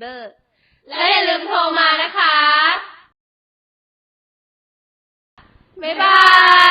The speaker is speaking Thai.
เบอร์ และอย่าลืมโทรมานะคะ บ๊ายบาย